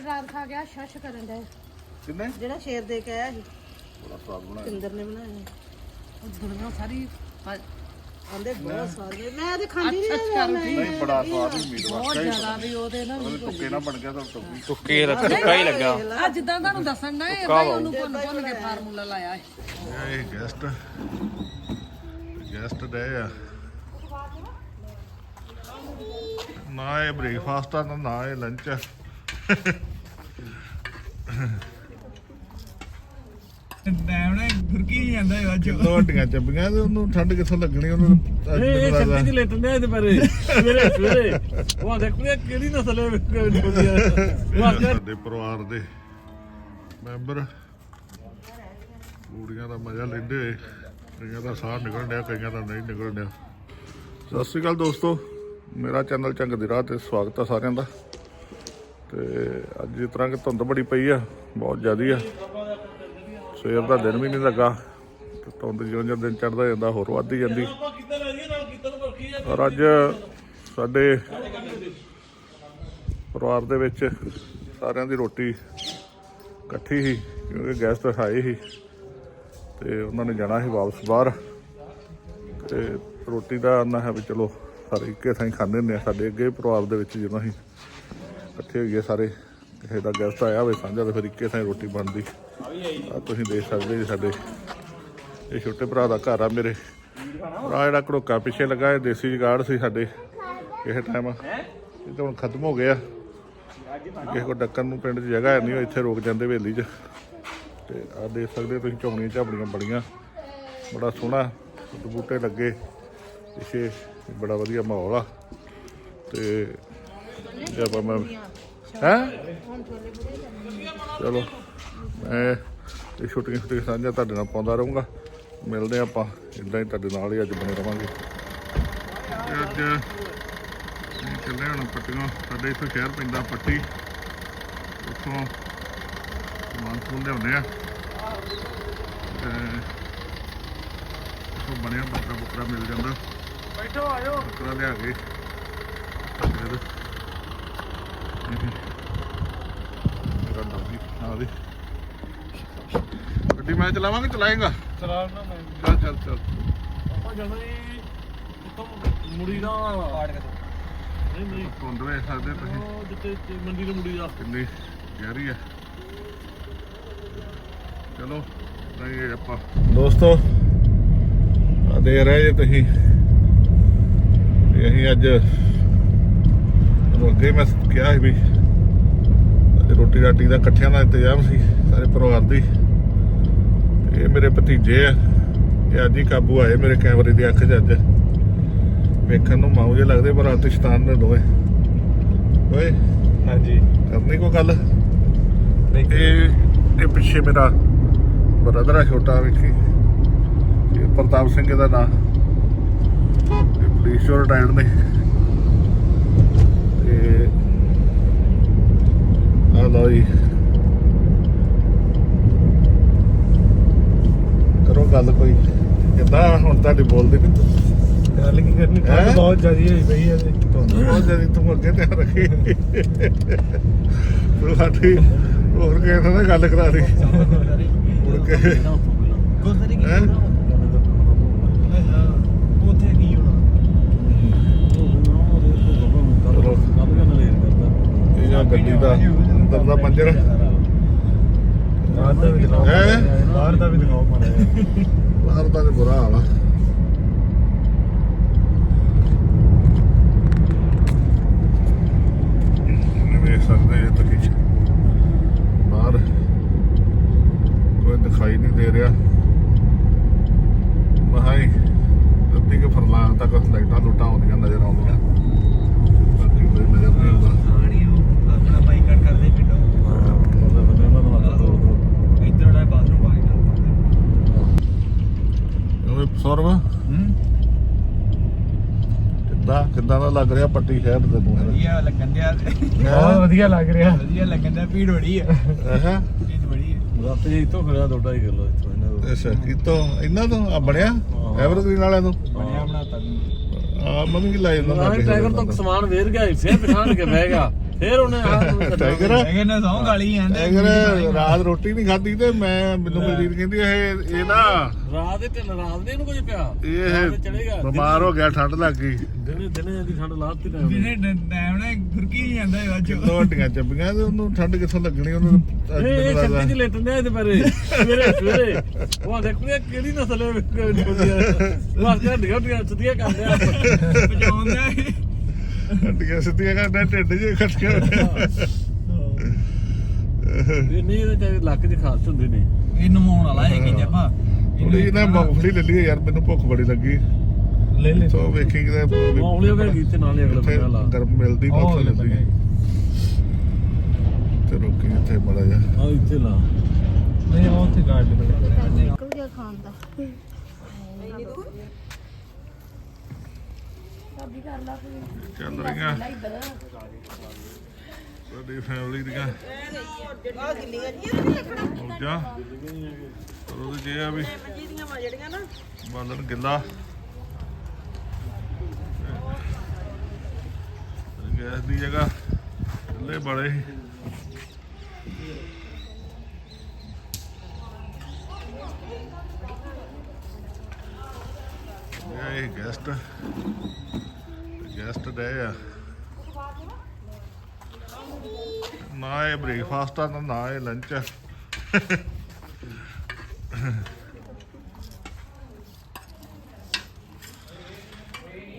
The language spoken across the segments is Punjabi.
ਸ਼ੇਰ ਰਾਤ ਖਾ ਗਿਆ ਸ਼ਸ਼ ਕਰਨ ਦਾ ਕਿੰਨੇ ਜਿਹੜਾ ਸ਼ੇਰ ਦੇ ਕੇ ਆਇਆ ਸੀ। ਬੜਾ ਸਵਾਦ ਬਣਾਇਆ। ਕਿੰਦਰ ਨੇ ਬਣਾਇਆ ਉਹ ਦੁਨੀਆ ਸਾਰੀ ਆਂਦੇ ਬਹੁਤ ਸਵਾਦ ਬਣੇ। ਮੈਂ ਤੇ ਖਾਂਦੀ ਨਹੀਂ ਨਹੀਂ ਬੜਾ ਸਵਾਦ ਹੀ ਮੀਟ ਬਹੁਤ ਵਾਕਈ ਜ਼ਿਆਦਾ ਵੀ ਉਹਦੇ ਨਾਲ ਉਹਦੇ ਟੁੱਕੇ ਨਾ ਬਣ ਗਿਆ ਤਾਂ ਟੁੱਕੀ ਤੁੱਕੇ ਦਾ ਤੁੱਕਾ ਹੀ ਲੱਗਾ। ਆ ਜਿੱਦਾਂ ਤੁਹਾਨੂੰ ਦੱਸਣ ਨਾ ਇਹ ਭਾਈ ਉਹਨੂੰ ਭੁੰਨ ਭੁੰਨ ਕੇ ਫਾਰਮੂਲਾ ਲਾਇਆ ਹੈ। ਇਹ ਗੈਸਟ ਗੈਸਟ ਦੇ ਆ। ਨਾ ਇਹ ਬ੍ਰੇਕਫਾਸਟ ਆ ਨਾ ਇਹ ਲੰਚ ਆ। ਟਾਈਮ ਨਾਲ ਗੁਰਕੀ ਨਹੀਂ ਜਾਂਦਾ ਅੱਜ। ਦੋ ਹੱਡੀਆਂ ਚੱਬੀਆਂ ਤੇ ਉਹਨੂੰ ਠੰਡ ਕਿੱਥੋਂ ਲੱਗਣੀ ਉਹਨੂੰ ਅੱਜ ਇਹ ਮੈਨੂੰ ਲੱਗਦਾ- ਛੱਤੀ ਚ ਲੇਟਣ ਦੇ ਦੁਪਹਿਰੇ ਸਵੇਰੇ ਸਵੇਰੇ। ਉਹ ਦੇਖੋ ਇਹ ਕਿਹੜੀ ਨਸਲ ਹੈ? ਉਹ ਆਖਿਆ ਸਾਡੇ ਪਰਿਵਾਰ ਦੇ ਮੈਂਬਰ ਕੁੜੀਆਂ ਦਾ ਮਜ਼ਾ ਲੈਂਦੇ ਹੋਏ ਕਈਆਂ ਦਾ ਸਾਹ ਨਿਕਲਣ ਡਿਆ ਕਈਆਂ ਦਾ ਨਹੀਂ ਨਿਕਲਣ ਡਿਆ। ਸਤਿ ਸ਼੍ਰੀ ਅਕਾਲ ਦੋਸਤੋ ਮੇਰਾ ਚੈਨਲ ਚੰਗ ਦੀ ਰਾਹ ਤੇ ਸਵਾਗਤ ਹੈ ਸਾਰਿਆਂ ਦਾ। ਤੇ ਅੱਜ ਇਸ ਤਰ੍ਹਾਂ ਕਿ ਧੁੰਦ ਬੜੀ ਪਈ ਆ, ਬਹੁਤ ਜ਼ਿਆਦੀ ਆ। ਸਵੇਰ ਦਾ ਦਿਨ ਵੀ ਨਹੀਂ ਲੱਗਾ ਤੇ ਧੁੰਦ ਜਿਉਂ ਜਿਉਂ ਦਿਨ ਚੜਦਾ ਜਾਂਦਾ, ਹੋਰ ਵੱਧਦੀ ਜਾਂਦੀ। ਔਰ ਅੱਜ ਸਾਡੇ ਪਰਿਵਾਰ ਦੇ ਵਿੱਚ ਸਾਰਿਆਂ ਦੀ ਰੋਟੀ ਇਕੱਠੀ ਸੀ, ਕਿਉਂਕਿ ਗੈਸਟ ਆਏ ਸੀ ਤੇ ਉਹਨਾਂ ਨੇ ਜਾਣਾ ਸੀ ਵਾਪਸ ਬਾਹਰ। ਤੇ ਰੋਟੀ ਦਾ ਨਾ ਹੈ ਵੀ ਚਲੋ, ਸਾਰੇ ਇੱਕੇ ਥਾਂ ਹੀ ਖਾਂਦੇ ਹੁੰਦੇ ਆ, ਸਾਡੇ ਅੱਗੇ ਪਰਿਵਾਰ ਦੇ ਵਿੱਚ ਜਦੋਂ ਅਸੀਂ ਇਕੱਠੇ ਹੋਈਏ ਸਾਰੇ, ਕਿਸੇ ਦਾ ਗੈਸਟ ਆਇਆ ਹੋਵੇ ਸਾਂਝਾ ਤੇ ਫਿਰ ਇੱਕੇ ਥਾਂ ਰੋਟੀ ਬਣਦੀ। ਆ ਤੁਸੀਂ ਦੇਖ ਸਕਦੇ ਜੀ ਸਾਡੇ, ਇਹ ਛੋਟੇ ਭਰਾ ਦਾ ਘਰ ਆ ਮੇਰੇ। ਭਰਾ ਜਿਹੜਾ ਘੜੋਕਾ ਪਿੱਛੇ ਲੱਗਾ ਇਹ ਦੇਸੀ ਜਗਾੜ ਸੀ ਸਾਡੇ ਕਿਸੇ ਟਾਈਮ ਇਹ ਤਾਂ ਹੁਣ ਖਤਮ ਹੋ ਗਿਆ। ਕਿਸੇ ਕੋ ਡੱਕਣ ਨੂੰ ਪਿੰਡ 'ਚ ਜਗ੍ਹਾ ਹੈ ਨਹੀਂ, ਉਹ ਇੱਥੇ ਰੋਕ ਜਾਂਦੇ ਹਵੇਲੀ 'ਚ। ਤੇ ਆ ਦੇਖ ਸਕਦੇ ਹੋ ਤੁਸੀਂ ਝੌਣੀਆਂ ਝਾਪੜੀਆਂ ਬੜੀਆਂ, ਬੜਾ ਸੋਹਣਾ ਬੂਟੇ ਲੱਗੇ। ਪਿੱਛੇ ਬੜਾ ਵਧੀਆ ਮਾਹੌਲ ਆ। ਤੇ ਜੇ ਆਪਾਂ ਮੈਂ ਹੈ? ਚਲੋ ਮੈਂ ਇਹ ਛੋਟੀਆਂ ਛੋਟੀਆਂ ਸਾਂਝਾਂ ਤੁਹਾਡੇ ਨਾਲ ਪਾਉਂਦਾ ਰਹੂੰਗਾ। ਮਿਲਦੇ ਹਾਂ ਆਪਾਂ ਇਦਾਂ ਹੀ ਤੁਹਾਡੇ ਨਾਲ ਹੀ ਅੱਜ ਬਣੇ ਰਵਾਂਗੇ। ਤੇ ਅੱਜ ਅਸੀਂ ਚੱਲੇ ਹੁਣ ਪੱਟੀਆਂ ਸਾਡੇ ਇੱਥੋਂ ਸ਼ਹਿਰ ਪੈਂਦਾ ਪੱਟੀ। ਉੱਥੋਂ ਸਮਾਨ ਸਮੂਨ ਲਿਆਉਂਦੇ ਆ ਤੇ ਉੱਥੋਂ ਬਣਿਆ ਬੱਕਰਾ ਬੁੱਕਰਾ ਮਿਲ ਜਾਂਦਾ। ਬੈਠੋ ਆਜੋ ਬੱਕਰਾ ਲਿਆ ਕੇ। ਮੇਰਾ ਨਾਮ ਵੀ ਆ ਦੇ ਗੱਡੀ ਮੈਂ ਚਲਾਵਾਂਗਾ ਚਲਾਏਗਾ? ਚਲਾ ਨਾ ਮੈਂ। ਚੱਲ ਚੱਲ ਚੱਲ। ਆਪਾਂ ਜਦੋਂ ਹੀ ਇੱਥੋਂ ਮੁੜੀ ਦਾ। ਆੜ ਕੇ ਨਹੀਂ ਨਹੀਂ। ਧੁੰਦ ਵੇਖ ਸਕਦੇ ਤੁਸੀਂ। ਉਹ ਜਿੱਥੇ ਤੇ ਮੰਡੀ ਤੋਂ ਮੁੜੀ ਦਾ। ਕਿੰਨੀ ਗਹਿਰੀ ਆ। ਚਲੋ ਨਹੀਂ ਆਪਾਂ ਦੋਸਤੋ ਆ ਦੇ ਰਹੇ ਜੇ ਤੁਸੀਂ। ਵੀ ਅਸੀਂ ਅੱਜ ਰੋਗੇ ਮੈਂ ਕਿਹਾ ਸੀ ਵੀ ਰੋਟੀ ਰਾਟੀ ਦਾ ਇਕੱਠਿਆਂ ਦਾ ਇੰਤਜ਼ਾਮ ਸੀ ਸਾਰੇ ਪਰਿਵਾਰ ਦੀ। ਇਹ ਮੇਰੇ ਭਤੀਜੇ ਆ। ਇਹ ਅੱਜ ਹੀ ਕਾਬੂ ਆਏ ਮੇਰੇ ਕੈਮਰੇ ਦੀ ਅੱਖ 'ਚ ਅੱਜ। ਵੇਖਣ ਨੂੰ ਮਾਊ ਜੇ ਲੱਗਦੇ ਪਰ ਆਤਿ ਸ਼ੈਤਾਨ ਨੇ ਦੋਵੇਂ। ਓਏ ਹਾਂਜੀ। ਕਰਨੀ ਕੋ ਗੱਲ? ਇਹ ਇਹ ਪਿੱਛੇ ਮੇਰਾ ਬ੍ਰਦਰ ਆ ਛੋਟਾ ਵੇਖੀ। ਇਹ ਪ੍ਰਤਾਪ ਸਿੰਘ ਇਹਦਾ ਨਾਂ। ਇਹ ਪੁਲਿਸ ਚੋਂ ਰਿਟਾਇਰਡ ਨੇ। ਤੇ ਆ ਲਓ ਜੀ। ਕਰੋ ਗੱਲ ਕੋਈ। ਕਿੱਦਾਂ ਹੁਣ ਤੁਹਾਡੀ ਬੋਲਦੀ ਨਹੀਂ ਗੱਲ ਕੀ ਕਰਨੀ? ਹੈਂ? ਠੰਡ ਬਹੁਤ ਜ਼ਿਆਦੀ ਹੋਈ ਪਈ ਹੈ ਤੇ। ਤੁਹਾਨੂੰ ਬਹੁਤ ਜ਼ਿਆਦਾ ਤੂੰ ਅੱਗੇ ਧਿਆਨ ਰੱਖੀ। ਤੂੰ ਸਾਡੀ ਹੋਰ ਕਿਸੇ ਨਾਲ ਨਾ ਗੱਲ ਕਰਾ ਦੇ। ਮੁੜ ਕੇ ਹੈਂ? ਉੱਥੇ ਕੀ ਹੋਣਾ ਚਲੋ ਇਹ ਆ ਗੱਡੀ ਦਾ ਅੰਦਰ ਦਾ ਮੰਜਰ ਬਾਹਰ ਦਾ ਵੀ ਦਿਖਾਓ ਹੈਂ? ਬਾਹਰ ਦਾ ਵੀ ਦਿਖਾਓ ਮਾੜਾ ਬਾਹਰ ਦਾ ਤੇ ਬੁਰਾ ਹਾਲ ਆ ਇਹ ਵੇਖ ਸਕਦੇ ਜੇ ਤੁਸੀਂ ਬਾਹਰ ਕੋਈ ਦਿਖਾਈ ਨਹੀਂ ਦੇ ਰਿਹਾ ਮਹਾਈ ਅੱਧੀ ਕੇ ਫਰਲਾਂਗ ਤੱਕ ਲਾਈਟਾਂ ਲੂਟਾਂ ਆਉਂਦੀਆਂ ਨਜ਼ਰ ਆਉਂਦੀਆਂ ਬਾਕੀ ਕੋਈ ਨਜ਼ਰ ਨਹੀਂ ਆਉਂਦਾ ਸਾਣੀ ਆਪਣਾ ਬਾਈਕਾਟ ਕਰਦੇ ਪਿੰਡੋਂ ਇੱਧਰ ਦਾ ਬਾਥਰੂਮ ਆ ਗਿਆ ਉਹ ਸੌਰਵ ਕਿੱਦਾਂ ਕਿੱਦਾਂ ਦਾ ਲੱਗ ਰਿਹਾ ਪੱਟੀ ਸ਼ਹਿਰ ਦੇ ਤੂੰ ਵਧੀਆ ਲੱਗਣ ਦਿਆ ਬਹੁਤ ਵਧੀਆ ਲੱਗ ਰਿਹਾ। ਵਧੀਆ ਲੱਗਣ ਦਿਆ ਭੀੜ ਬੜੀ ਹੈ ਹਾਂ? ਭੀੜ ਬੜੀ ਹੈ ਰਾਤੇ ਇੱਥੋਂ ਖੜਾ ਦੋਡਾ ਹੀ ਕਿਲੋ ਇੱਥੋਂ ਇਹਨਾਂ ਦਾ। ਅੱਛਾ ਕਿਤੋਂ ਇਹਨਾਂ ਤੋਂ ਆ ਬਣਿਆ? ਐਵਰਗ੍ਰੀਨ ਵਾਲਿਆਂ ਤੋਂ? ਬਣਿਆ ਬਣਾਤਾ ਆ ਮੰਮੀ ਕੀ ਟਾਈਗਰ ਤੋਂ ਸਮਾਨ ਵੇਰ ਗਿਆ ਸੀ, ਫਿਰ ਪਛਾਣ ਕੇ ਬਹਿ ਗਿਆ। ਫੇਰ ਉਹਨੇ ਆਹ ਟਾਈਗਰ? ਟਾਈਗਰ ਨੇ ਸੌਂ ਗਾਲੀ ਜਾਂਦੇ। ਟਾਈਗਰ ਰਾਤ ਰੋਟੀ ਨਹੀਂ ਖਾਧੀ ਤੇ ਮੈਂ ਮੈਨੂੰ ਮਜੀਦ ਕਹਿੰਦੀ ਇਹ ਇਹ ਨਾ ਰਾਤ ਦੇ ਢਿੱਲ ਰਾਤ ਦੇ ਇਹਨੂੰ ਕੁਝ ਪਿਆ? ਇਹ ਚੜੇਗਾ ਬਿਮਾਰ ਹੋ ਗਿਆ ਠੰਡ ਲੱਗ ਗਈ। ਦਿਨੇ ਦਿਨੇ ਠੰਡ ਲਾਤੀ ਨਾ ਜਿਹਨੇ ਟਾਈਮ ਨਾਲ ਗੁਰਕੀ ਨਹੀਂ ਜਾਂਦਾ ਇਹ ਅੱਜ। ਦੋ ਹੱਡੀਆਂ ਚੱਬੀਆਂ ਤੇ ਉਹਨੂੰ ਠੰਡ ਕਿੱਥੋਂ ਲੱਗਣੀ ਉਹਨੂੰ ਇਹ ਛੱਤੀ ਚ ਲੇਟਣ ਦੇ ਇਹਦੇ ਬਾਰੇ। ਸਵੇਰੇ ਸਵੇਰੇ। ਉਹ ਦੇਖੋ ਇਹ ਕਿਹੜੀ ਨਸਲ ਹੈ? ਬਸ ਕਰ ਦਿਓ ਕਿ ਚੁੱਤੀਆਂ ਕਰਦੇ ਆ ਪਜਾਉਂਦਾ ਹੱਡੀਆਂ ਸਿੱਧੀਆਂ ਕਰਦਾ ਢਿੱਡ ਜੇ ਖਟਕਿਆ ਇਹ ਨਹੀਂ ਇਹਦੇ ਚਾਹੇ ਲੱਕ 'ਚ ਖਾਸ ਹੁੰਦੇ ਨੇ। ਇਹ ਨਮਾਉਣ ਵਾਲਾ ਹੈ ਕਿ ਜੱਪਾ ਥੋੜੀ ਨਾ ਮੂੰਗਫਲੀ ਲੈ ਲਈਏ ਯਾਰ ਮੈਨੂੰ ਭੁੱਖ ਬੜੀ ਲੱਗੀ। ਲੈ ਲੈ। ਸੋ ਵੇਖੀ ਕਿਤੇ ਮੌਂਗਲੇ ਵਗੇ ਗੀਤੇ ਨਾਲ ਹੀ ਅਗਲੇ ਬੰਦਾ ਲਾ। ਗਰਮ ਮਿਲਦੀ ਤਾਂ ਉੱਥੇ ਲੈਂਦੀ ਤੇ ਰੋਕੀ ਇੱਥੇ ਬੜਾ ਜਾ ਆ ਇੱਥੇ ਲਾ। ਨਹੀਂ ਉਹ ਉੱਥੇ ਗਾਰਡ ਨਿਕਲ ਗਿਆ ਖਾਣ ਦਾ। ਚੱਲ ਰਹੀਆਂ। ਸਾਡੀ ਫੈਮਿਲੀ ਦੀਆਂ। ਮੌਜਾਂ ਪਰ ਉਹਦੇ 'ਚ ਆ ਵੀ ਬਾਲਣ ਗਿੱਲਾ। ਗੈਸ ਦੀ ਜਗ੍ਹਾ ਥੱਲੇ ਬੜੇ। ਸੀ ਇਹ ਗੈਸਟ ਗੈਸਟ ਡੇ ਆ। ਨਾ ਇਹ ਬ੍ਰੇਕਫਾਸਟ ਆ, ਨਾ- ਨਾ ਇਹ ਲੰਚ ਆ।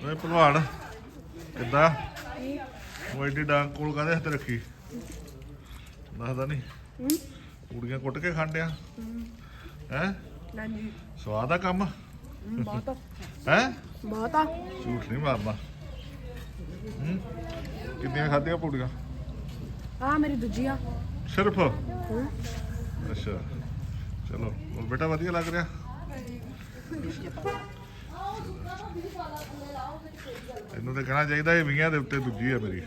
ਓਏ ਭਲਵਾਨ ਕਿੱਦਾਂ? ਉਹ ਐਡੀ ਡਾਂਗ ਕੋਲ ਕਾਹਦੇ ਹੱਥ ਰੱਖੀ? ਦੱਸਦਾ ਨਹੀਂ ਕੁੜੀਆਂ ਕੁੱਟ ਕੇ ਖਾਂਡਿਆ। ਹੈ? ਹਾਂਜੀ। ਸਵਾਦ ਆ ਕੰਮ? ਬਹੁਤ ਹੈ? ਬਹੁਤ ਆ। ਝੂਠ ਨਹੀਂ ਮਾਰਨਾ। ਹੂੰ? ਕਿੰਨੀਆਂ ਖਾਧੀਆਂ ਪੂੜੀਆਂ? ਆ ਮੇਰੀ ਦੂਜੀ ਆ। ਸਿਰਫ? ਅੱਛਾ। ਚਲੋ ਹੋਰ ਬੇਟਾ ਵਧੀਆ ਲੱਗ ਰਿਹਾ? ਇਹਨੂੰ ਤਾਂ ਕਹਿਣਾ ਚਾਹੀਦਾ ਇਹ ਵੀਆਂ ਦੇ ਉੱਤੇ ਦੂਜੀ ਹੈ ਮੇਰੀ।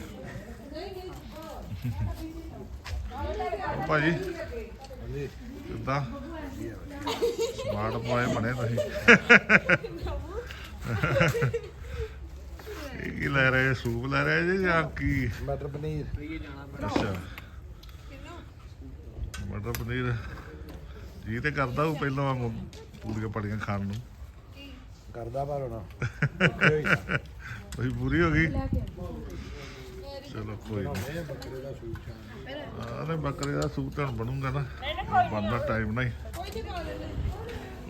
ਭਾਜੀ ਕਿੱਦਾਂ? ਸਮਾਰਟ ਬॉय ਬਣੇ ਤੁਸੀਂ। ਇਹ ਕੀ ਲੈ ਰਹੇ? ਸੂਪ ਲੈ ਰਹੇ ਜੀ ਜਾਂ ਕੀ? ਮਟਰ ਪਨੀਰ। ਅੱਛਾ। ਮਟਰ ਪਨੀਰ। ਜੀ ਤੇ ਕਰਦਾ ਉਹ ਪਹਿਲਾਂ ਵਾਂਗੂ ਪੂਰੀਆਂ ਪੜੀਆਂ ਖਾਣ ਨੂੰ। ਕਰਦਾ ਪਰ ਹੁਣ। ਉਹੀ ਪੂਰੀ ਹੋ ਗਈ? ਚਲੋ ਕੋਈ ਨਹੀਂ ਨੇ ਬੱਕਰੇ ਦਾ ਸੂਪ ਤਾਂ ਹੁਣ ਬਣੂਗਾ ਨਾ। ਬਣਦਾ ਟਾਈਮ ਨਹੀਂ।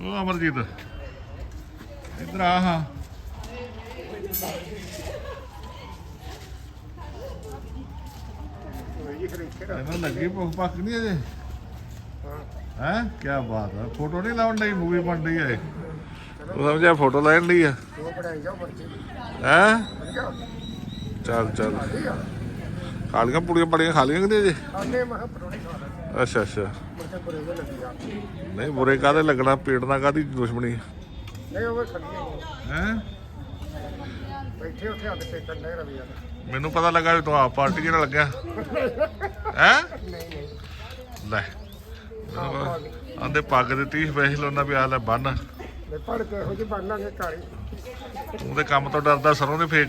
ਉਹ ਅਮਰਜੀਤ। ਇਧਰ ਆ ਹਾਂ। ਇਹਨਾਂ ਲੱਗੀ ਭੁੱਖ ਪੱਕ ਨਹੀਂ ਅਜੇ? ਹੈ? ਕੀ ਬਾਤ ਹੈ। ਫੋਟੋ ਨਹੀਂ ਲਾਉਣ ਲਈ ਮੂਵੀ ਬਣ ਰਹੀ ਹੈ ਉਹ ਸਮਝਿਆ ਫੋਟੋ ਲੈਣ ਲਈ ਆ ਹੈ? ਚੱਲ ਚੱਲ। ਖਾ ਪੂੜੀਆਂ ਪੜੀਆਂ ਖਾ ਲੀਆਂ ਕਿ ਅੱਛਾ ਅੱਛਾ। ਨਹੀਂ, ਬੁਰੇ ਕਾਦੇ ਲੱਗਣਾ? ਪੇਟ ਨਾਲ ਕਾਦੀ ਦੁਸ਼ਮਣੀ ਨਹੀਂ ਉਹ ਹੈ? ਬੈਠੇ ਉੱਥੇ ਹੱਥ ਟੇਕਣ ਨਹੀਂ ਰਵੀ ਮੈਨੂੰ ਪਤਾ ਲੱਗਾ ਵੀ ਤੂੰ ਆਪ ਪਾਰਟੀ ਨਾਲ ਲੱਗਿਆ। ਹੈ? ਨਹੀਂ ਨਹੀਂ ਲੈ। ਆਂਦੇ ਪੱਗ ਦਿੱਤੀ ਸਪੈਸ਼ਲ ਉਹਨਾਂ ਵੀ ਆ ਲੈ ਬੰਨ। ਮੈਂ ਪੜ ਕੇ ਇਹੋ ਜਿਹੀ ਬਣਨਾਂਗੇ ਕਾਲੀ ਤੂੰ ਤੇ ਕੰਮ ਤੋਂ ਡਰਦਾ ਸਰੋਂ ਦੇ ਫੇਕ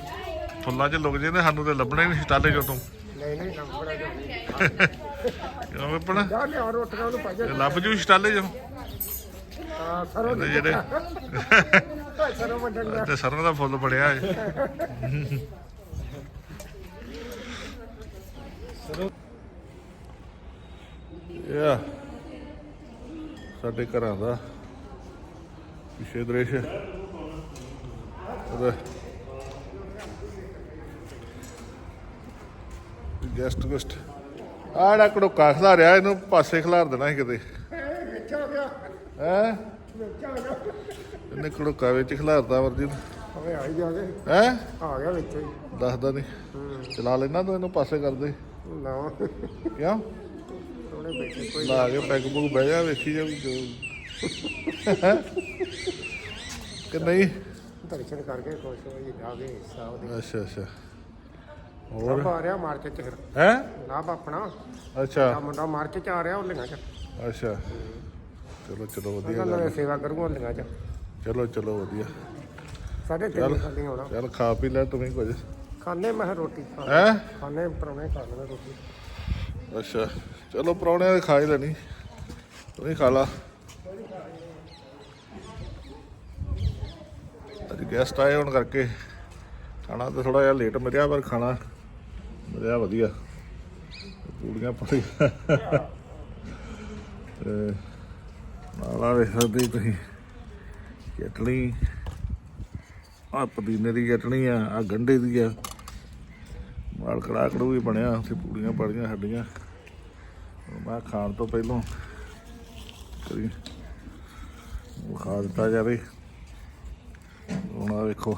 ਫੁੱਲਾਂ 'ਚ ਲੁਕ ਜਾਂਦੇ ਸਾਨੂੰ ਤੇ ਲੱਭਣਾ ਨਹੀਂ ਸਟਾਲੇ ਚੋਂ ਤੂੰ। ਨਹੀਂ ਨਹੀਂ ਨੰਬਰ ਬੜਾ ਜਾ ਕਿਉਂ ਵੇਪਣਾ ਜਾ ਲਿਆ ਰੋਟੀਆਂ ਨੂੰ ਪਾਈ ਜਾ ਲੱਭ ਜੂ ਸਟਾਲੇ ਚੋਂ। ਹਾਂ ਸਰੋਂ ਇਹਦੇ ਜਿਹੜੇ ਸਰੋਂ ਗਿਆ। ਤੇ ਸਰੋਂ ਦਾ ਫੁੱਲ ਬੜਿਆ ਹੈ ਯਾ ਸਾਡੇ ਘਰਾਂ ਦਾ। ਪਿਛੇ ਦ੍ਰਿਸ਼। ਉਹਦਾ ਗੈਸਟ ਗੈਸਟ ਆੜਾ ਕੜੋਕਾ ਖਿਲਾ ਰਿਹਾ ਇਹਨੂੰ ਪਾਸੇ ਖਿਲਾਰ ਦੇਣਾ ਸੀ ਕਿਤੇ। ਹੈ? ਇਹਨੇ ਕੜੋਕਾ ਵਿੱਚ ਖਿਲਾਰਦਾ ਵਰਜੀ ਹੋਵੇ ਹੀ ਜਾ ਕੇ। ਹੈ? ਆ ਗਿਆ ਵਿੱਚ ਹੀ। ਦੱਸਦਾ ਨਹੀਂ ਚਲਾ ਲੈਣਾ ਤੂੰ ਇਹਨੂੰ ਪਾਸੇ ਕਰ ਦੇ। ਨਾ। ਕਿਉਂ? ਉਹਨੇ ਬੈਠੇ ਕੋਈ ਲਾ ਕੇ ਪੈਗ ਪੁਗ ਬਹਿ ਜਾ ਵੇਖੀ ਜਾ ਵੀ ਜੋ। ਕਿ ਨਹੀਂ? ਦਰਸ਼ਨ ਕਰਕੇ ਖੁਸ਼ ਹੋਈ ਜਾ ਕੇ ਸਾਹਿਬ ਦੇ। ਅੱਛਾ ਅੱਛਾ। ਹੋਰ? ਆ ਰਿਹਾ ਮਾਰਕੀਟ ਚ ਫਿਰ। ਹੈ? ਨਾਭ ਆਪਣਾ। ਅੱਛਾ। ਮੁੰਡਾ ਮਾਰਕੀਟ ਚ ਆ ਰਿਹਾ ਹੋਲੀਆਂ ਚ। ਅੱਛਾ। ਚਲੋ ਚਲੋ ਵਧੀਆ ਗੱਲ। ਸੇਵਾ ਕਰੂਗਾ ਹੋਲੀਆਂ ਚ। ਚਲੋ ਚਲੋ ਵਧੀਆ। ਸਾਡੇ ਤਿੰਨ ਖਾਲੀ ਹੋਣਾ। ਚੱਲ ਖਾ ਪੀ ਲੈ ਤੂੰ ਵੀ ਕੁਝ। ਖਾਣੇ ਮੈਂ ਰੋਟੀ ਹੈ? ਖਾਣੇ ਪਰੌਣੇ ਖਾ ਲੈਣੇ ਰੋਟੀ। ਅੱਛਾ, ਚਲੋ ਪਰੌਣਿਆਂ ਦੇ ਖਾ ਹੀ ਲੈਣੀ। ਤੂੰ ਵੀ ਖਾ ਲਾ। ਅੱਜ ਗੈਸਟ ਆਏ ਹੋਣ ਕਰਕੇ। ਖਾਣਾ ਤਾਂ ਥੋੜਾ ਜਿਹਾ ਲੇਟ ਮਿਲਿਆ, ਪਰ ਖਾਣਾ ਮਿਲਿਆ ਵਧੀਆ। ਪੂੜੀਆਂ ਪੜੀ ਤੇ ਨਾਲ ਵੇਖ ਸਕਦੇ ਤੁਸੀਂ ਚਟਣੀ ਆ ਪੁਦੀਨੇ ਦੀ ਚਟਣੀ ਆ ਆ ਗੰਢੇ ਦੀ ਆ। ਮਾਲ ਕੜਾ ਕੜੂ ਵੀ ਬਣਿਆ, ਉੱਥੇ ਪੂੜੀਆਂ ਪੜੀਆਂ ਸਾਡੀਆਂ। ਮੈਂ ਖਾਣ ਤੋਂ ਪਹਿਲਾਂ ਕਰੀ ਖਾ ਦਿੱਤਾ ਜਾਵੇ। ਹੁਣ ਆ ਵੇਖੋ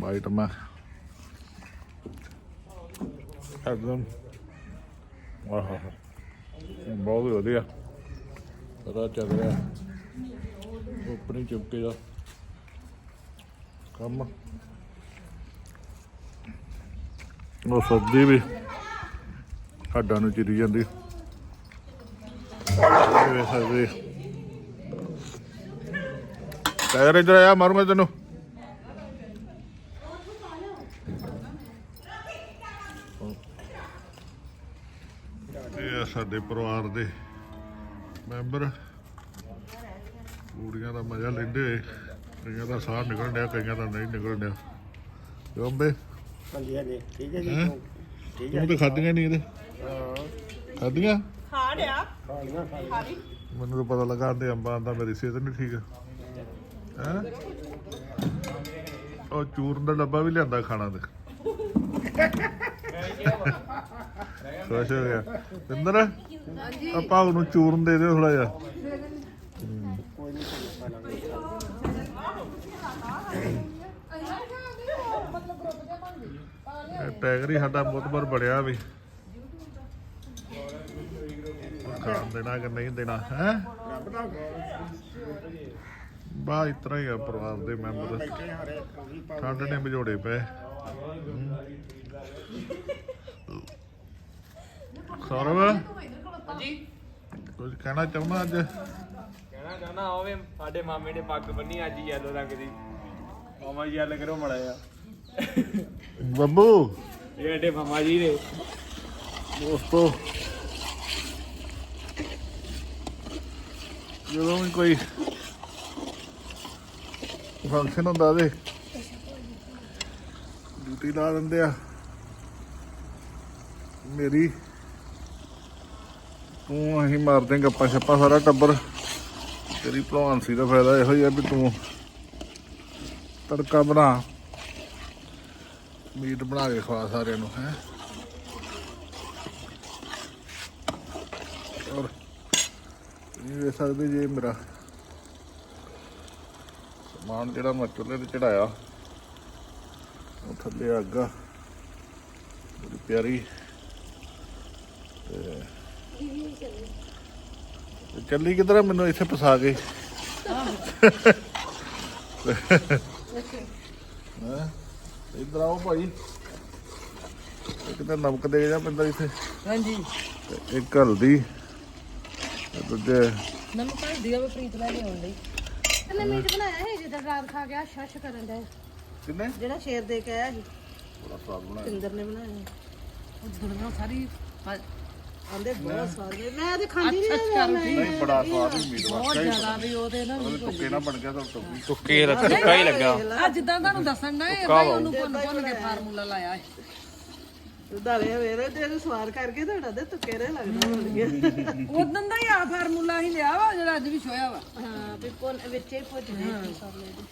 ਬਾਈਟ ਮੈਂ ਹਰਦਮ ਵਾਹ ਬਹੁਤ ਵਧੀਆ। ਪਤਾ ਚੱਲ ਰਿਹਾ। ਉਪਰੀ ਚੁੱਕੇ ਦਾ ਕੰਮ। ਉਹ ਸਬਜ਼ੀ ਵੀ ਹੱਡਾਂ ਨੂੰ ਚਿਰੀ ਜਾਂਦੀ। ਇਹ ਵੇਖ ਸਕਦੇ ਟਾਇਰ ਇਧਰ ਆਇਆ ਮਾਰੂ ਮੈਂ ਤੈਨੂੰ। ਇਹ ਆ ਸਾਡੇ ਪਰਿਵਾਰ ਦੇ ਮੈਂਬਰ। ਕੁੜੀਆਂ ਦਾ ਮਜ਼ਾ ਲੈਂਦੇ ਹੋਏ ਕਈਆਂ ਦਾ ਸਾਹ ਨਿਕਲਣ ਡਿਆ ਕਈਆਂ ਦਾ ਨਹੀਂ ਨਿਕਲਣ ਡਿਆ। ਕਿਉਂ ਬੇ ਹਾਂਜੀ ਹਾਂਜੀ ਠੀਕ ਹੈ ਜੀ। ਹੈਂ? ਠੀਕ ਤੂੰ ਤੇ ਖਾਧੀਆਂ ਨਹੀਂ ਇਹਦੇ। ਹਾਂ ਖਾਧੀਆਂ? ਖਾ ਲਿਆ ਖਾ ਮੈਨੂੰ ਤਾਂ ਪਤਾ ਲੱਗਾ ਆਂਦੇ ਅੰਬਾਂ ਦਾ ਮੇਰੀ ਸਿਹਤ ਨਹੀਂ ਠੀਕ। ਹੈ? ਉਹ ਚੂਰਨ ਦਾ ਡੱਬਾ ਵੀ ਲਿਆਂਦਾ ਖਾਣਾ ਤੇ। ਖੁਸ਼ ਹੋ ਗਿਆ। ਪਿੰਦਰ ਆਪਾਂ ਉਹਨੂੰ ਚੂਰਨ ਦੇ ਦਿਓ ਥੋੜਾ ਜਿਹਾ। ਕੋਈ ਨਹੀਂ ਖਾ ਲਾਂਗੇ ਇਹ ਟੈਗਰ ਹੀ ਸਾਡਾ ਮੁਤਬਰ ਬੜਿਆ ਵੀ। ਖਾਣ ਦੇਣਾ ਕਿ ਨਹੀਂ ਦੇਣਾ ਹੈ? ਬਾ ਇਤਰਾ ਹੀ ਆ ਪਰਿਵਾਰ ਦੇ ਮੈਂਬਰ। ਠੰਡ ਨੇ ਵਿਜੋੜੇ ਪਏ। ਸੌਰਵ? ਜੀ ਕੁਝ ਕਹਿਣਾ ਚਾਹੁੰਦਾ ਅੱਜ? ਕਹਿਣਾ ਚਾਹੁੰਦਾ ਹੋਵੇ ਸਾਡੇ ਮਾਮੇ ਨੇ ਪੱਗ ਬੰਨੀ ਅੱਜ ਯੈਲੋ ਰੰਗ ਦੀ। ਮਾਮਾ ਜੀ ਯੈਲ ਕਰੋ ਮੜਾ ਆ ਬੱਬੂ? ਇਹ ਸਾਡੇ ਮਾਮਾ ਜੀ ਨੇ। ਦੋਸਤੋ ਜਦੋਂ ਵੀ ਕੋਈ ਫੰਕਸ਼ਨ ਹੁੰਦਾ ਤੇ ਡਿਊਟੀ ਲਾ ਦਿੰਦੇ ਆ। ਮੇਰੀ ਤੂੰ ਅਸੀਂ ਮਾਰਦੇ ਗੱਪਾਂ ਛੱਪਾਂ ਸਾਰਾ ਟੱਬਰ। ਤੇਰੀ ਭਲਵਾਨ ਸੀ ਦਾ ਫਾਇਦਾ ਇਹੋ ਹੀ ਆ ਵੀ ਤੂੰ ਤੜਕਾ ਬਣਾ, ਮੀਟ ਬਣਾ ਕੇ ਖਵਾ ਸਾਰਿਆਂ ਨੂੰ, ਹੈ ਔਰ ਇਹ ਵੇਖ ਸਕਦੇ ਜੇ ਮੇਰਾ ਸਮਾਨ ਜਿਹੜਾ ਮੈਂ ਚੁੱਲ੍ਹੇ ਤੇ ਚੜਾਇਆ ਉਹ ਥੱਲੇ ਅੱਗ ਬੜੀ ਪਿਆਰੀ। ਤੇ ਚੱਲੀ ਕਿਧਰ ਮੈਨੂੰ ਇੱਥੇ ਫਸਾ ਗਈ ਹਾਂ? ਇਧਰ ਆਓ ਭਾਈ। ਇੱਕ ਤਾਂ ਨਮਕ ਦੇ ਜਾ ਪੈਂਦਾ ਇੱਥੇ। ਹਾਂਜੀ। ਇੱਕ ਹਲਦੀ। ਤੇ ਦੂਜੇ ਆ ਵੀ ਪ੍ਰੀਤ ਲੈ ਕੇ ਆਉਣ ਲਈ ਇਹਨੇ ਮੀਟ ਬਣਾਇਆ ਸੀ ਜਦੋਂ ਰਾਤ ਖਾ ਗਿਆ ਸ਼ਸ਼ ਕਰਨ ਦਾ ਕਿੰਨੇ? ਜਿਹੜਾ ਸ਼ੇਰ ਦੇ ਕੇ ਆਇਆ ਸੀ। ਬੜਾ ਸਵਾਦ ਬਣਾਇਆ। ਪਿੰਦਰ ਨੇ ਬਣਾਇਆ। ਉਹ ਦੁਨੀਆ ਸਾਰੀ ਆਂਦੇ ਬਹੁਤ ਸਵਾਦ ਬਣੇ। ਮੈਂ ਤੇ ਖਾਂਦੀ ਨਹੀਂ ਅੱਛਾ, ਅੱਛਾ, ਮੈਂ। ਨਹੀਂ ਬੜਾ ਸਵਾਦ ਹੀ ਮੀਟ। ਬਹੁਤ ਹੀ ਜ਼ਿਆਦਾ ਵੀ ਉਹਦੇ ਨਾ ਉਹਦੇ ਟੁੱਕੇ ਨਾ ਬਣ ਗਿਆ ਤਾਂ ਟੁੱਕੀ ਤੁੱਕੇ ਦਾ ਤੁੱਕਾ ਹੀ ਲੱਗਾ। ਆ ਜਿੱਦਾਂ ਤੁਹਾਨੂੰ ਦੱਸਣ ਨਾ ਇਹ ਭਾਈ ਉਹਨੂੰ ਭੁੰਨ ਭੁੰਨ ਕੇ ਫਾਰਮੂਲਾ ਲਾਇਆ ਹੈ ਦਾਲੇ ਵੇਰੇ ਤੇ ਇਹਨੂੰ ਸਵਾਰ ਕਰਕੇ ਤੁਹਾਡਾ ਦੇ ਤੁੱਕੇ ਰੇ ਲੱਗਦਾ ਬਣ ਗਿਆ। ਉਦੋਂ ਦਾ ਹੀ ਆ ਫਾਰਮੂਲਾ ਹੀ ਲਿਆ ਵਾ ਜਿਹੜਾ ਅੱਜ ਵੀ ਛੋਇਆ ਵਾ। ਹਾਂ ਵੀ ਪੁੰਨ ਵਿੱਚੇ ਹੀ ਭੁੱਜਦੇ ਮਸਾਲੇ ਦੇ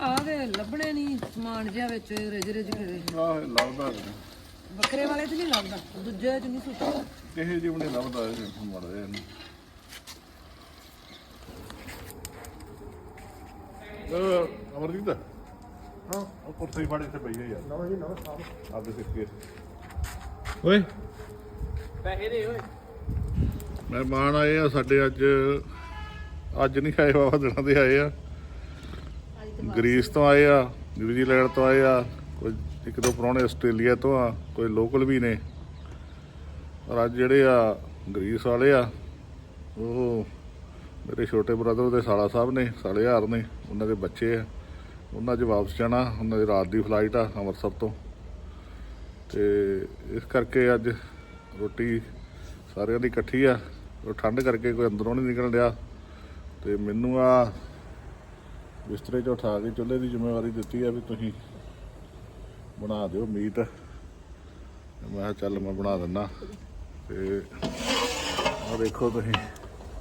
ਆ ਦੇ ਲੱਭਣੇ ਨਹੀਂ ਸਮਾਨ ਜਿਹਾ ਵਿੱਚ ਰਿਜ ਰਿਜ ਕਰੇ ਆਹ ਲੱਭਦਾ ਵੱਖਰੇ ਵਾਲੇ ਤੇ ਨਹੀਂ ਲੱਭਦਾ ਦੂਜੇ ਚ ਨਹੀਂ ਸੁੱਟਦਾ। ਕਿਸੇ ਜੀ ਨਹੀਂ ਲੱਭਦਾ ਇਹ ਮੜ ਰਿਹਾ ਇਹਨੂੰ। ਅਹ ਅਮਰਜੀਤ? ਹਾਂ। ਉਹ ਕੁਰਸੀ ਫੜ ਇੱਥੇ ਪਈ ਹੈ ਯਾਰ। ਲਓ ਜੀ ਲਓ ਸਾਹਿਬ ਆਪਦੇ ਸਿੱਕੇ ਓਏ। ਪੈਸੇ ਦੇ ਓਏ। ਮਹਿਮਾਨ ਆਏ ਆ ਸਾਡੇ ਅੱਜ। ਅੱਜ ਨਹੀਂ ਆਏ ਬਾਬਾ ਦਿਨਾਂ ਦੇ ਆਏ ਆ। ਗ੍ਰੀਸ ਤੋਂ ਆਏ ਆ ਨਿਊਜ਼ੀਲੈਂਡ ਤੋਂ ਆਏ ਆ। ਕੁਝ ਇੱਕ ਦੋ ਪੁਰਾਣੇ ਆਸਟ੍ਰੇਲੀਆ ਤੋਂ ਆ, ਕੋਈ ਲੋਕਲ ਵੀ ਨੇ। ਪਰ ਅੱਜ ਜਿਹੜੇ ਆ ਗਰੀਸ ਵਾਲੇ ਆ, ਉਹ ਮੇਰੇ ਛੋਟੇ ਬ੍ਰਦਰ ਦੇ ਸਾਲਾ ਸਾਹਿਬ ਨੇ, ਸਾਲੇ ਹਾਰ ਨੇ, ਉਹਨਾਂ ਦੇ ਬੱਚੇ ਆ। ਉਹਨਾਂ 'ਚ ਵਾਪਸ ਜਾਣਾ, ਉਹਨਾਂ ਦੀ ਰਾਤ ਦੀ ਫਲਾਈਟ ਆ ਅੰਮ੍ਰਿਤਸਰ ਤੋਂ। ਤੇ ਇਸ ਕਰਕੇ ਅੱਜ ਰੋਟੀ ਸਾਰਿਆਂ ਦੀ ਇਕੱਠੀ ਆ। ਉਹ ਠੰਡ ਕਰਕੇ ਕੋਈ ਅੰਦਰੋਂ ਨਹੀਂ ਨਿਕਲ ਰਿਹਾ ਤੇ ਮੈਨੂੰ ਆ ਬਿਸਤਰੇ 'ਚ ਉਠਾ ਕੇ ਚੁੱਲ੍ਹੇ ਦੀ ਜ਼ਿੰਮੇਵਾਰੀ ਦਿੱਤੀ ਆ ਵੀ ਤੁਸੀਂ ਬਣਾ ਦਿਓ ਮੀਟ। ਮੈਂ ਚੱਲ ਮੈਂ ਬਣਾ ਦਿੰਦਾ ਤੇ ਆ ਦੇਖੋ ਤੁਸੀਂ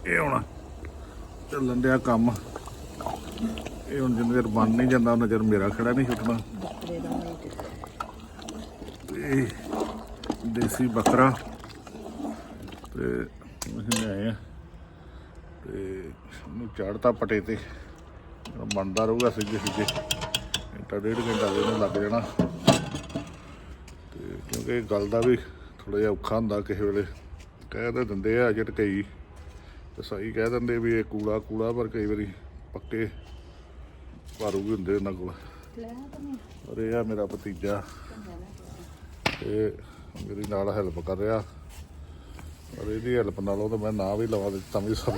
ਇਹ ਹੁਣ ਚੱਲਣ ਡਿਆ ਕੰਮ। ਇਹ ਹੁਣ ਜਿੰਨੇ ਚਿਰ ਬਣ ਨਹੀਂ ਜਾਂਦਾ ਉਹਨਾਂ ਚਿਰ ਮੇਰਾ ਖੜਾ ਨਹੀਂ ਛੁੱਟਣਾ। ਤੇ ਦੇਸੀ ਬੱਕਰਾ। ਤੇ ਅਸੀਂ ਲਿਆਏ ਆ। ਤੇ ਇਹਨੂੰ ਚਾੜਤਾ ਪਟੇ ਤੇ ਬਣਦਾ ਰਹੂਗਾ ਸਿੱਧੇ ਸਿੱਧੇ ਘੰਟਾ ਡੇਢ ਘੰਟਾ ਦੇ ਨੂੰ ਲੱਗ ਜਾਣਾ। ਕਿਉਂਕਿ ਇਹ ਗੱਲ ਦਾ ਵੀ ਥੋੜਾ ਜਿਹਾ ਔਖਾ ਹੁੰਦਾ ਕਿਸੇ ਵੇਲੇ। ਕਹਿ ਤਾਂ ਦਿੰਦੇ ਆ ਝਟਕਈ। ਤੇ ਸਹੀ ਕਹਿ ਦਿੰਦੇ ਵੀ ਇਹ ਕੂੜਾ ਕੂੜਾ ਪਰ ਕਈ ਵਾਰੀ ਪੱਕੇ ਭਾਰੂ ਵੀ ਹੁੰਦੇ ਉਹਨਾਂ ਕੋਲ। ਔਰ ਇਹ ਆ ਮੇਰਾ ਭਤੀਜਾ। ਤੇ ਮੇਰੀ ਨਾਲ ਹੈਲਪ ਕਰ ਰਿਹਾ। ਔਰ ਇਹਦੀ ਹੈਲਪ ਨਾਲੋਂ ਤਾਂ ਮੈਂ ਨਾ ਵੀ ਲਵਾ ਦਿੱਤਾ ਵੀ ਸਭ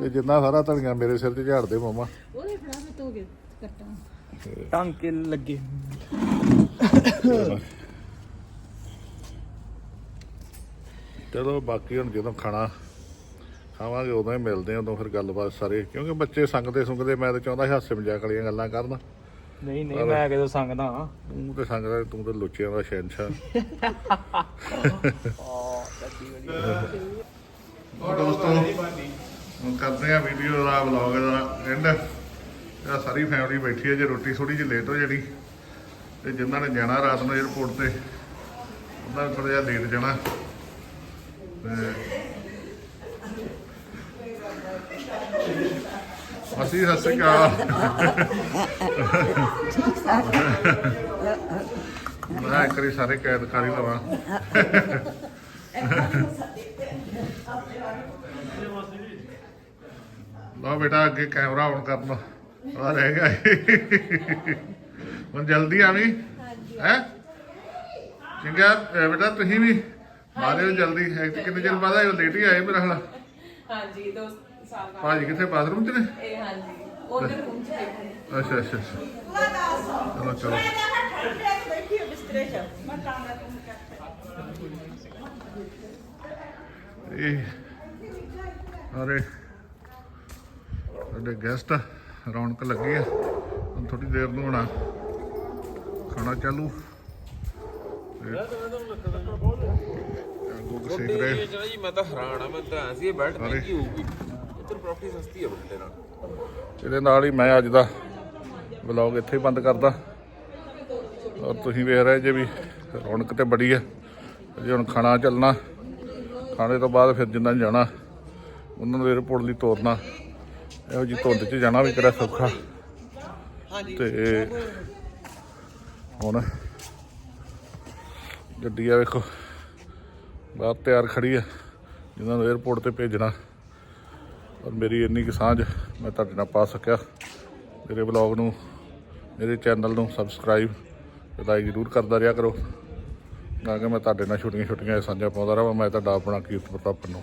ਤੇ ਜਿੰਨਾ ਸਾਰਾ ਧਨੀਆ ਮੇਰੇ ਸਿਰ 'ਤੇ ਝਾੜਦੇ ਮਾਮਾ। ਉਹਦੇ ਫੜਾ ਮੈਂ ਤੋਗੇ ਕੱਟਾਂ। ਟਾਂਕੇ ਲੱਗੇ। ਚਲੋ ਬਾਕੀ ਹੁਣ ਜਦੋਂ ਖਾਣਾ ਖਾਵਾਂਗੇ ਉਦੋਂ ਹੀ ਮਿਲਦੇ ਆ ਉਦੋਂ ਫਿਰ ਗੱਲਬਾਤ ਸਾਰੇ। ਕਿਉਂਕਿ ਬੱਚੇ ਸੰਗਦੇ ਸੁੰਗਦੇ ਮੈਂ ਤਾਂ ਚਾਹੁੰਦਾ ਸੀ ਹਾਸੇ ਮਜ਼ਾਕ ਵਾਲੀਆਂ ਗੱਲਾਂ ਕਰਨ। ਨਹੀਂ ਨਹੀਂ ਮੈਂ ਕਿਦੋਂ ਸੰਗਦਾ ਹਾਂ ਤੂੰ ਤੇ ਸੰਗਦਾ ਤੂੰ ਤੇ ਲੁੱਚਿਆਂ ਦਾ ਸ਼ਹਿਨਸ਼ਾਹ। ਉਹ ਦੋਸਤੋ ਹੁਣ ਕਰਦੇ ਆ ਵੀਡੀਓ ਦਾ ਵਲੌਗ ਦਾ ਐਂਡ ਇਹ ਸਾਰੀ ਫੈਮਿਲੀ ਬੈਠੀ ਹੈ ਜੇ ਰੋਟੀ ਥੋੜੀ ਜਿਹੀ ਲੇਟ ਹੋ ਜਾਣੀ। ਤੇ ਜਿਨ੍ਹਾਂ ਨੇ ਜਾਣਾ ਰਾਤ ਨੂੰ 에어ਪੋਰਟ ਤੇ ਉਹਨਾਂ ਨੇ ਥੋੜਾ ਜਿਹਾ ਲੇਟ ਜਾਣਾ। ਅਸੀਂ ਸਤਿ ਸ਼੍ਰੀ ਅਕਾਲ। ਮੈਂ ਇੱਕ ਵਾਰੀ ਸਾਰੇ ਕੈਦ ਕਰ ਹੀ ਲਵਾਂ। ਲਓ ਬੇਟਾ ਅੱਗੇ ਕੈਮਰਾ ਆਨ ਕਰਨਾ ਆ ਰਹਿ ਗਿਆ ਹੁਣ ਜਲਦੀ ਆਵੀਂ? ਹੈ? ਚੰਗਾ ਬੇਟਾ ਤੁਸੀਂ ਵੀ? ਮਾਰਿਓ ਜਲਦੀ ਹੈ ਕਿੰਨੇ ਚਿਰ ਬਾਅਦ ਆਏ ਲੇਟ ਹੀ ਆਏ ਮੇਰਾ ਹਾਲ ਹਾਂਜੀ ਦੋ ਸਾਲ ਬਾਅਦ। ਭਾਜੀ ਕਿੱਥੇ ਬਾਥਰੂਮ 'ਚ ਨੇ? ਇਹ ਹਾਂਜੀ ਉਧਰ ਰੂਮ ਚ ਬੈਠੇ ਅੱਛਾ ਅੱਛਾ ਅੱਛਾ। ਚਲੋ ਚਲੋ। ਇਹ ਅਰੇ ਸਾਡੇ ਗੈਸਟ ਰੌਣਕ ਲੱਗੀ ਆ। ਹੁਣ ਥੋੜੀ ਦੇਰ ਨੂੰ ਹੋਣਾ ਖਾਣਾ ਚਾਲੂ। ਗੁੱਗ ਸੇਕ ਰਹੇ। ਜੀ ਮੈਂ ਤਾਂ ਹੈਰਾਨ ਆ ਮੈਂ ਤਾਂ ਐਂ ਸੀ ਇਹ ਬੈਲਟ। ਮਹਿੰਗੀ ਹੋਊਗੀ। ਇੱਧਰ ਪ੍ਰੋਫਿਟ ਸਸਤੀ ਹੈ ਬੁਲਟੇ ਨਾਲ। ਇਹਦੇ ਨਾਲ ਹੀ ਮੈਂ ਅੱਜ ਦਾ ਵਲੌਗ ਇੱਥੇ ਹੀ ਬੰਦ ਕਰਦਾ। ਔਰ ਤੁਸੀਂ ਵੇਖ ਰਹੇ ਜੇ ਵੀ ਰੌਣਕ ਤੇ ਬੜੀ ਹੈ ਜੇ ਹੁਣ ਖਾਣਾ ਚੱਲਣਾ। ਖਾਣੇ ਤੋਂ ਬਾਅਦ ਫਿਰ ਜਿੰਨਾ ਜਾਣਾ ਉਹਨਾਂ ਨੂੰ 에어ਪੋਰਟ ਲਈ ਤੋਰਨਾ। ਇਹੋ ਜੀ ਧੁੰਦ 'ਚ ਜਾਣਾ ਵੀ ਕਿਹੜਾ ਸੌਖਾ। ਤੇ ਹੁਣ ਗੱਡੀ ਆ ਵੇਖੋ। ਬਾਹਰ ਤਿਆਰ ਖੜੀ ਹੈ ਜਿਨ੍ਹਾਂ ਨੂੰ 에어ਪੋਰਟ ਤੇ ਭੇਜਣਾ। ਔਰ ਮੇਰੀ ਇੰਨੀ ਕੁ ਸਾਂਝ ਮੈਂ ਤੁਹਾਡੇ ਨਾਲ ਪਾ ਸਕਿਆ। ਮੇਰੇ ਵਲੌਗ ਨੂੰ, ਮੇਰੇ ਚੈਨਲ ਨੂੰ ਸਬਸਕ੍ਰਾਈਬ ਤੇ ਲਾਈਕ ਜ਼ਰੂਰ ਕਰਦਾ ਰਿਹਾ ਕਰੋ। ਤਾਂ ਕਿ ਮੈਂ ਤੁਹਾਡੇ ਨਾਲ ਛੋਟੀਆਂ ਛੋਟੀਆਂ ਸਾਂਝਾਂ ਪਾਉਂਦਾ ਰਹਾਂ, ਮੈਂ ਤੁਹਾਡਾ ਆਪਣਾ ਕੀਰਤ ਪ੍ਰਤਾਪ ਨੂੰ